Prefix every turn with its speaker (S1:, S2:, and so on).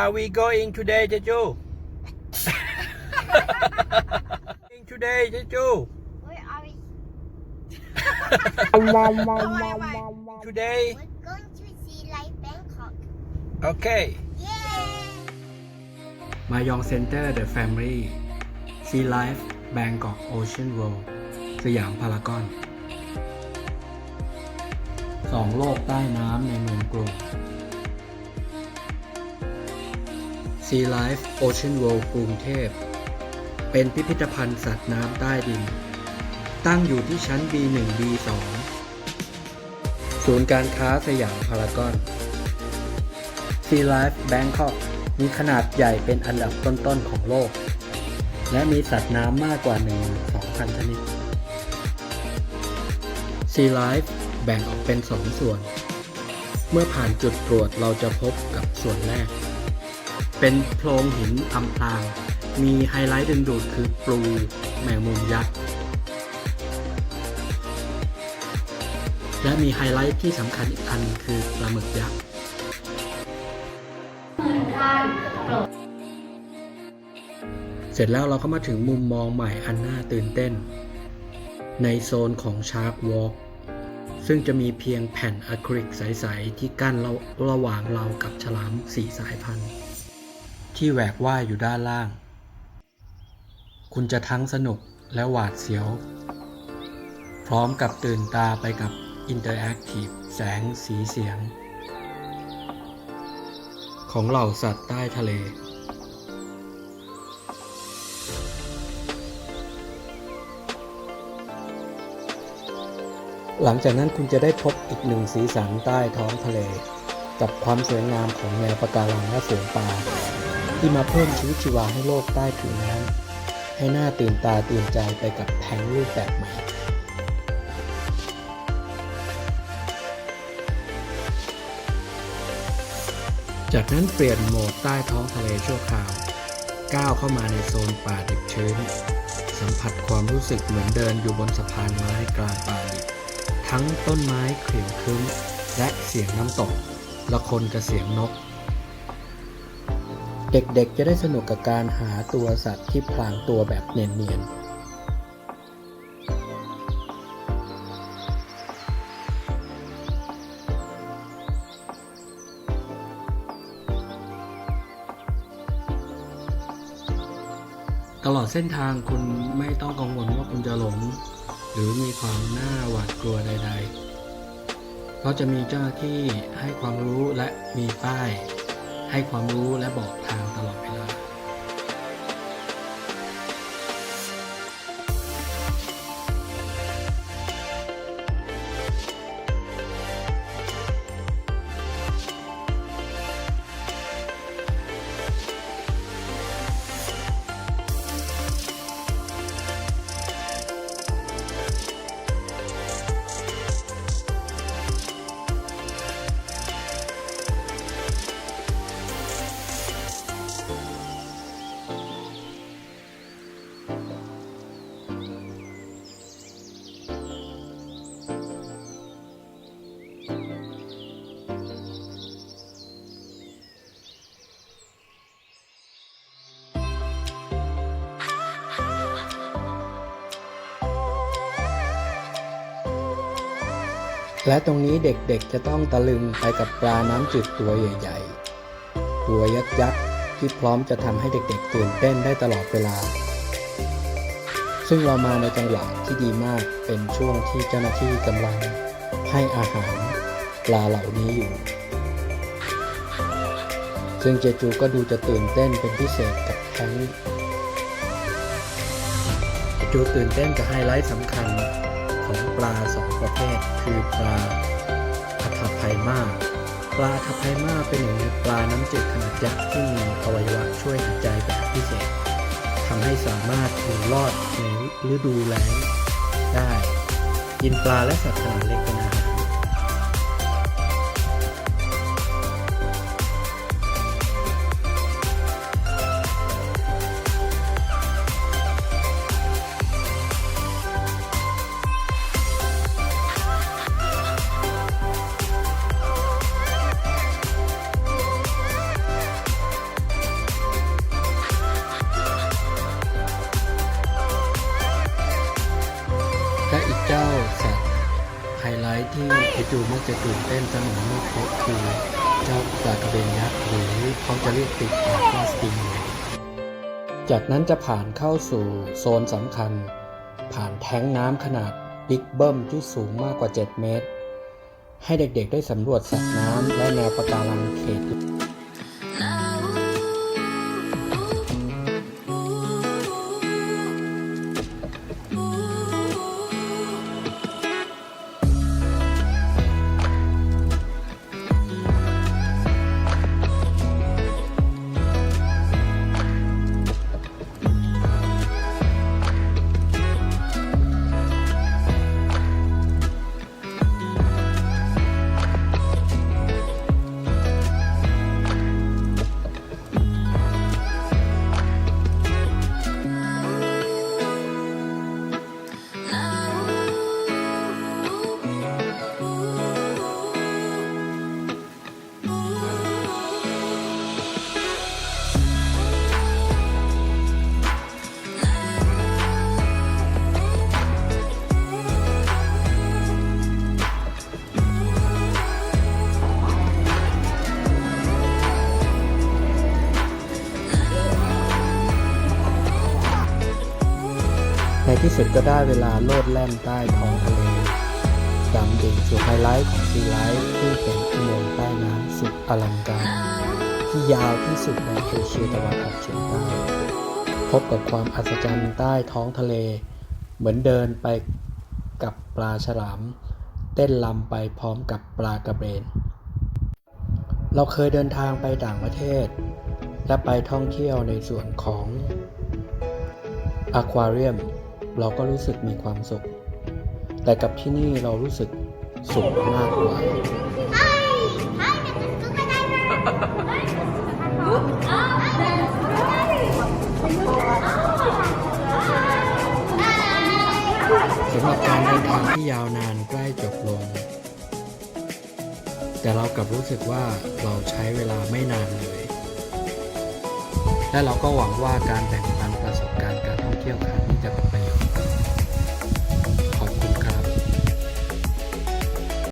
S1: are we going today เจจู going today เจจู
S2: Where are we?
S1: today
S2: We're going to see Light Bangkok.
S1: okay
S2: Yay!
S1: มายองเซ็นเตอร์เดอะแฟมิลี่ซีไลฟ์แบงกอกโอเชียนเวิลด์สยามพารากอนสองโลกใต้น้ำในเมืองกรุง Sea Life Ocean World กรุงเทพ เป็นพิพิธภัณฑ์สัตว์น้ำใต้ดิน ตั้งอยู่ที่ชั้น B1 B2 ศูนย์การค้าสยามพารากอน Sea Life Bangkok มีขนาดใหญ่เป็นอันดับต้นๆของโลก และมีสัตว์น้ำมากกว่า 12,000 ชนิด Sea Life แบ่งออกเป็น 2 ส่วน เมื่อผ่านจุดตรวจเราจะพบกับส่วนแรก เป็นโพรงหินอำพราง มีไฮไลท์ดึงดูดคือปลูแมงมุมยักษ์ และมีไฮไลท์ที่สำคัญอีกอันคือปลาหมึกยักษ์เสร็จแล้วเราก็มาถึงมุมมองใหม่อันน่าตื่นเต้น ในโซนของชาร์กวอล์กซึ่งจะมีเพียงแผ่นอะคริลิกใส ๆ ที่กั้นระระหว่างเรากับฉลามสี่สายพันธุ์ ที่แหวกว่ายอยู่ด้านล่าง คุณจะทั้งสนุกและหวาดเสียว พร้อมกับตื่นตาไปกับอินเตอร์แอคทีฟแสงสีเสียง ของเหล่าสัตว์ใต้ทะเล หลังจากนั้นคุณจะได้พบอีกหนึ่งสีสันใต้ท้องทะเล กับความสวยงามของแนวปะการังและฝูงปลา ที่มาเพิ่มชีวิตชีวาให้โลกใต้ผิวน้ำให้หน่าตื่นตาตื่นใจไปกับแผงรูปแบบใหม่จากนั้นเปลี่ยนโหมดใต้ท้องทะเลชั่วคราว ก้าวเข้ามาในโซนป่าดิบชื้น สัมผัสความรู้สึกเหมือนเดินอยู่บนสะพานไม้กลางป่าดิบทั้งต้นไม้เขียวครึ้มและเสียงน้ำตกละคนกับเสียงนก เด็กๆ จะได้สนุกกับการหาตัวสัตว์ที่พลางตัวแบบเนียนๆตลอดเส้นทางคุณไม่ต้องกังวลว่าคุณจะหลง หรือมีความน่าหวาดกลัวใดๆ เพราะจะมีเจ้าหน้าที่ให้ความรู้และมีป้าย ให้ความรู้และบอกทางตลอด และตรงนี้เด็กๆจะต้องตะลึงไปกับปลาน้ำจืดตัวใหญ่ๆ ตัวยักษ์ยักษ์ที่พร้อมจะทำให้เด็กๆตื่นเต้นได้ตลอดเวลา ซึ่งเรามาในจังหวะที่ดีมากเป็นช่วงที่เจ้าหน้าที่กำลังให้อาหารปลาเหล่านี้อยู่ ซึ่งเจจูก็ดูจะตื่นเต้นเป็นพิเศษกับแทงค์เจจูตื่นเต้นกับไฮไลท์สำคัญ ของปลาสองประเภท คือปลาอัฐไพมาปลาอัฐไพมาเป็นหนึ่งในปลาน้ำจืดขนาดยักษ์ที่มีอวัยวะช่วยหายใจแบบพิเศษทำให้สามารถอยู่รอดในฤดูแล้งได้กินปลาและสัตว์ขนาดเล็กเป็น จูมักจะตื่นเต้นสนุกเมื่อพบคือเจ้าปลากระเบนยักษ์หรือเขาจะเรียกติดปากว่าสติงจากนั้นจะผ่านเข้าสู่โซนสำคัญ ผ่านแท้งน้ำขนาดบิ๊กเบิ้มที่สูงมากกว่า 7 เมตร ให้เด็กๆได้สำรวจสัตว์น้ำและแนวปะการังเขต ที่สุดก็ได้เวลาโลดแล่นใต้ท้องทะเลดำดิ่งสู่ไฮไลท์ของซีไลท์ที่เป็นอุโมงค์ใต้น้ำสุดอลังการ ที่ยาวที่สุดในเอเชียตะวันออกเฉียงใต้พบกับความอัศจรรย์ใต้ท้องทะเล เหมือนเดินไปกับปลาฉลาม เต้นลำไปพร้อมกับปลากระเบน เราเคยเดินทางไปต่างประเทศ และไปท่องเที่ยวในส่วนของอควาเรียม เราก็รู้สึกมีความสุข แต่กับที่นี่เรารู้สึกสุขมากกว่า สำหรับการเดินทางที่ยาวนานใกล้จบลง แต่เรากลับรู้สึกว่าเราใช้เวลาไม่นานเลย และเราก็หวังว่าการแบ่งปันประสบการณ์การท่องเที่ยวครั้งนี้จะ